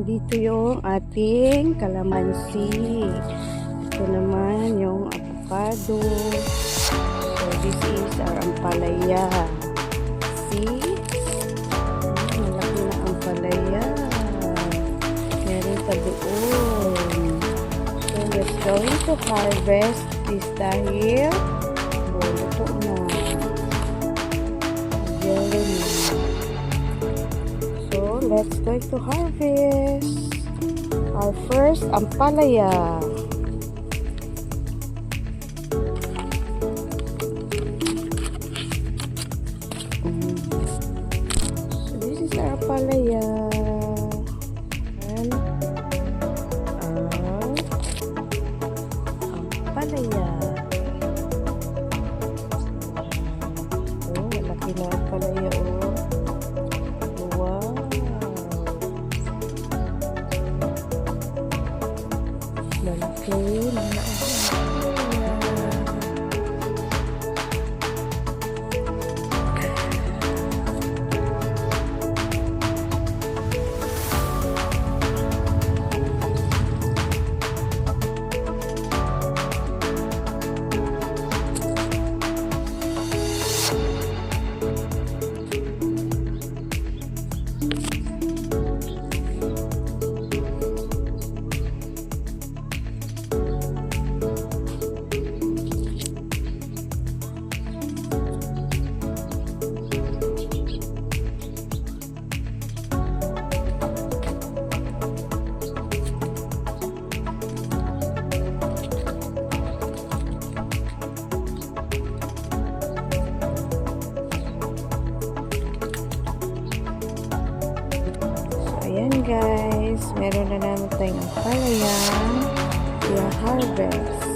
Nandito yung ating kalamansi. Ito naman yung avocado. So, this is our ampalaya. See? Malaki na ampalaya. Meron pa doon. So, let's going to harvest this dahil buluto na. Yellow na. Let's go to harvest. Our first ampalaya. So, this is our ampalaya. Ayan guys. Meron na namin tayong ampalayang i-harvest. String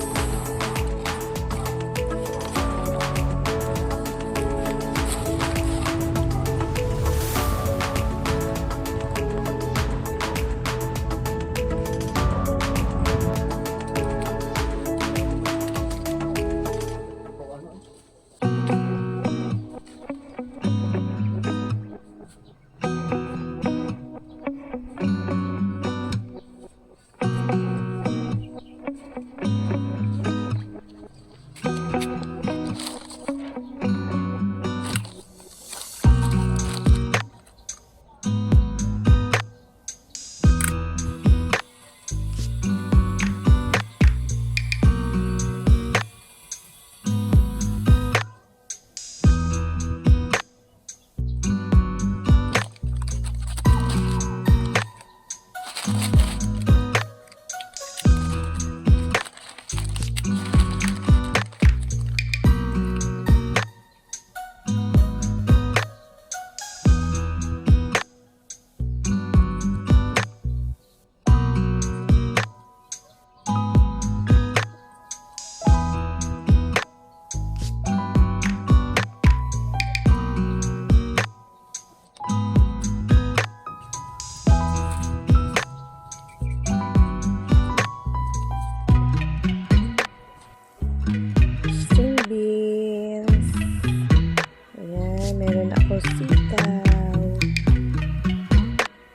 meron ako sitaw.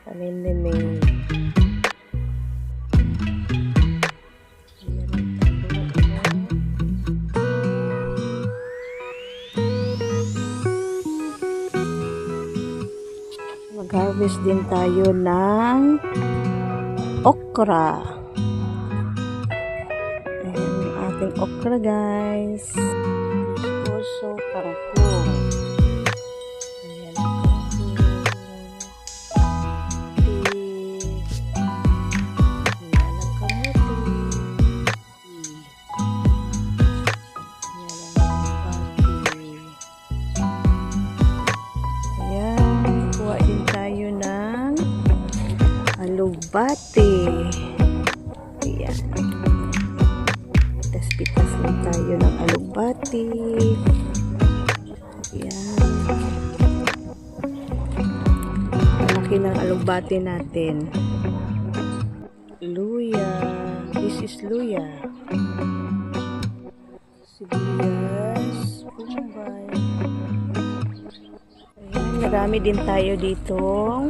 Tabo. Mag-harvest din tayo ng okra. Ayan yung ating okra guys. Also kangkong. Alubate. Ayan. Pitas-pitas lang tayo ng alubati. Ayan. Malaki ng alubati natin. Luya. This is luya. Sibuyas. Pumbay. Ayan, marami din tayo ditong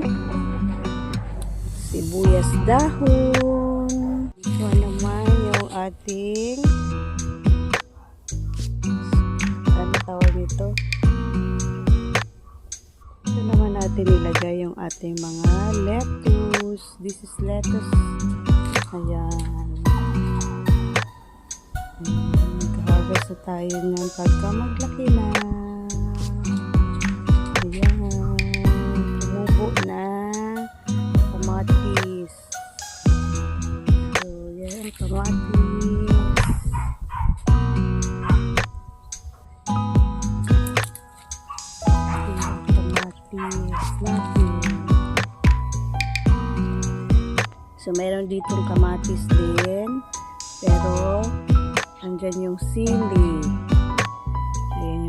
sibuyas dahon. Ito naman yung ating ano tawag nito? Ito naman natin ilagay yung ating mga lettuce. This is lettuce. Ayan. Hmm, Mag-harvest na tayo ng pagka maglaki na. Kamatis. So, meron ditong kamatis din. Pero, andyan yung sili. Ayan